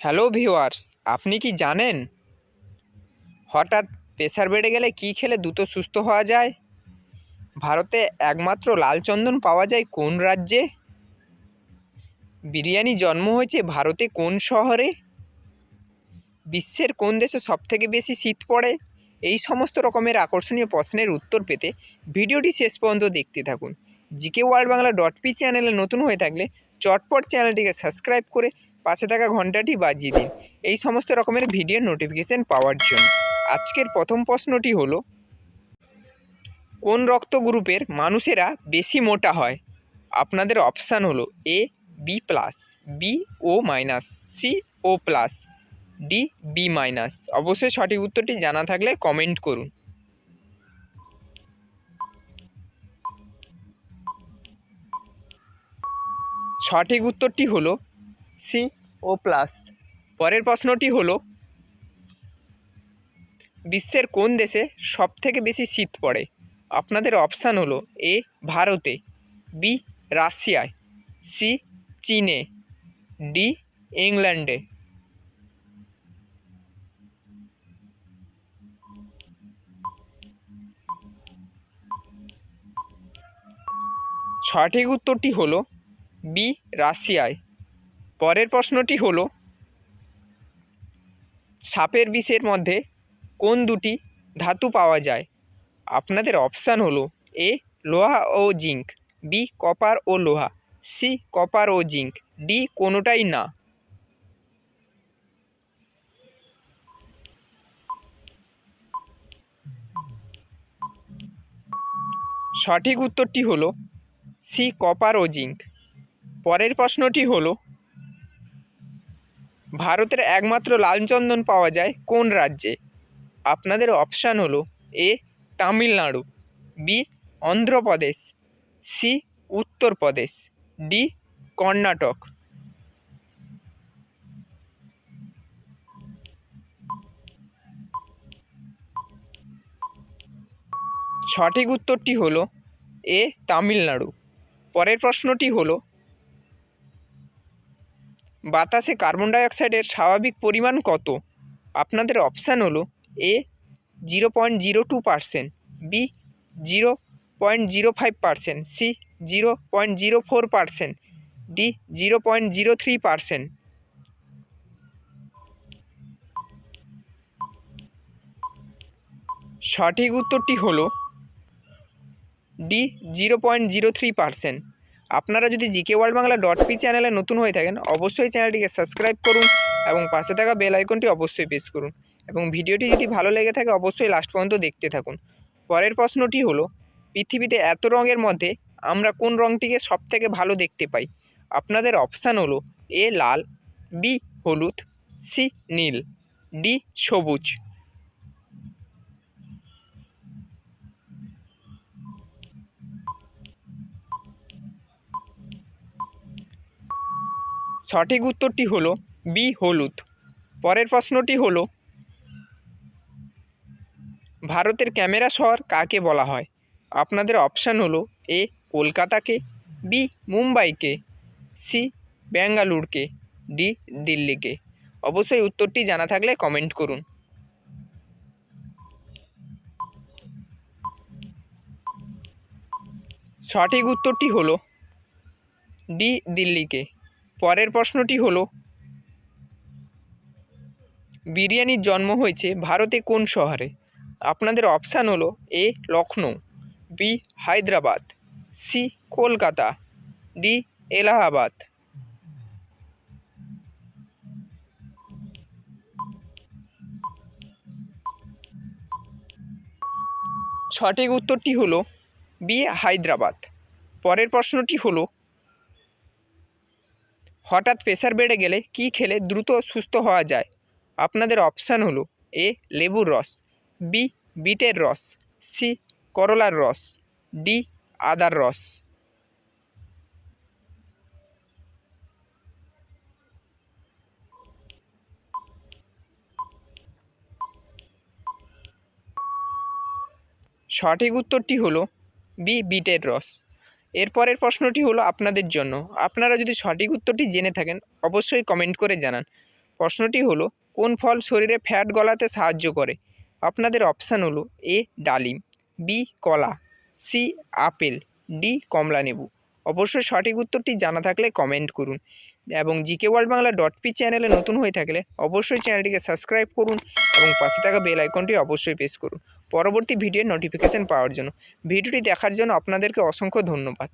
Hello viewers, আপনি কি জানেন? হঠাৎ প্রেশার বেড়ে গেলে কী খেলে দ্রুত সুস্থ হওয়া যায়? ভারতে একমাত্র লাল চন্দন পাওয়া যায় কোন রাজ্যে? বিরিয়ানি জন্ম হয়েছে ভারতে কোন শহরে? বিশ্বের কোন দেশে সবথেকে বেশি শীত পড়ে? এই সমস্ত রকমের আকর্ষণীয় প্রশ্নের উত্তর পেতে ভিডিওটি শেষ পর্যন্ত দেখতে থাকুন। GK world Bangla dot P চ্যানেলে নতুন হয়ে থাকলে চটপট চ্যানেলটিকে সাবস্ক্রাইব করে পাশে থাকা ঘন্টাটি বাজিয়ে দিন। এই সমস্ত রকমের ভিডিও নোটিফিকেশন পাওয়ার জন্য। আজকের প্রথম প্রশ্নটি হলো, কোন রক্ত গ্রুপের মানুষেরা বেশি মোটা হয়? আপনাদের অপশান হলো A B plus B O minus C O plus D B minus অবশ্যই সঠিক উত্তরটি জানা থাকলে কমেন্ট করুন। সঠিক উত্তরটি হলো সি ও প্লাস পরের প্রশ্নটি হলো, বিশ্বের কোন দেশে সবথেকে বেশি শীত পড়ে? আপনাদের অপশান হলো, এ, ভারতে, বি, রাশিয়ায়, সি, চীনে, ডি, ইংল্যান্ডে। সঠিক উত্তরটি হলো, বি, রাশিয়ায়। পরের প্রশ্নটি হলো, সাপের বিষের মধ্যে কোন দুটি ধাতু পাওয়া যায়? আপনাদের অপশান হলো এ লোহা ও জিঙ্ক বি কপার ও লোহা সি কপার ও জিঙ্ক ডি কোনোটাই না। সঠিক উত্তরটি হলো সি কপার ও জিঙ্ক পরের প্রশ্নটি হলো ভারতের একমাত্র লাল চন্দন পাওয়া যায় কোন রাজ্যে? আপনাদের অপশান হলো A, Tamil Nadu, B, Andhra Pradesh, C, Uttar Pradesh D Karnataka. সঠিক উত্তরটি হলো এ, তামিলনাড়ু। পরের প্রশ্নটি হলো বাতাসে কার্বন ডাইঅক্সাইডের স্বাভাবিক পরিমাণ কত? আপনাদের অপশান হলো A, zero point zero two percent, B, zero point zero five percent, C, zero point zero four percent, D, zero point zero three percent. সঠিক উত্তরটি হলো D, zero point zero three percent. আপনারা যদি GK world Bangla dot P চ্যানেলে নতুন হয়ে থাকেন, অবশ্যই চ্যানেলটিকে সাবস্ক্রাইব করুন এবং পাশে থাকা বেল আইকনটি অবশ্যই প্রেস করুন এবং ভিডিওটি যদি ভালো লেগে থাকে, অবশ্যই লাস্ট পর্যন্ত দেখতে থাকুন। পরের প্রশ্নটি হলো, পৃথিবীতে এত রঙের মধ্যে আমরা কোন রঙটিকে সবথেকে ভালো দেখতে পাই? আপনাদের অপশান হলো এ লাল বি হলুদ সি নীল ডি সবুজ। সঠিক উত্তরটি হলো বি, হলুদ। পরের প্রশ্নটি হলো, ভারতের ক্যামেরা শহর কাকে বলা হয়? আপনাদের অপশান হলো এ, কলকাতাকে, বি, মুম্বাইকে, সি বেঙ্গালুরুকে ডি, দিল্লিকে। অবশ্যই উত্তরটি জানা থাকলে কমেন্ট করুন। সঠিক উত্তরটি হলো, ডি, দিল্লিকে। পরের প্রশ্নটি হলো, বিরিয়ানির জন্ম হয়েছে ভারতে কোন শহরে? আপনাদের অপশান হলো A Lucknow B Hyderabad C Kolkata D Allahabad. সঠিক উত্তরটি হলো বি, হায়দ্রাবাদ। পরের প্রশ্নটি হলো হঠাৎ প্রেশার বেড়ে গেলে কী খেলে দ্রুত সুস্থ হওয়া যায়? আপনাদের অপশান হলো এ, লেবুর রস, বি, বিটের রস, সি, করলার রস, ডি, আদার রস। সঠিক উত্তরটি হলো বি, বিটের রস। এরপরের প্রশ্নটি হলো আপনাদের জন্য। আপনারা যদি সঠিক উত্তরটি জেনে থাকেন, অবশ্যই কমেন্ট করে জানান। প্রশ্নটি হলো, কোন ফল শরীরে ফ্যাট গলাতে সাহায্য করে? আপনাদের অপশান হলো, এ, ডালিম, বি, কলা, সি, আপেল, ডি কমলালেবু অবশ্যই সঠিক উত্তরটি জানা থাকলে কমেন্ট করুন। এবং GK world Bangla dot P চ্যানেলে নতুন হয়ে থাকলে অবশ্যই চ্যানেলটিকে সাবস্ক্রাইব করুন এবং পাশে থাকা বেল আইকনটি অবশ্যই প্রেস করুন। পরবর্তী ভিডিওর নোটিফিকেশান পাওয়ার জন্য। ভিডিওটি দেখার জন্য আপনাদেরকে অসংখ্য ধন্যবাদ।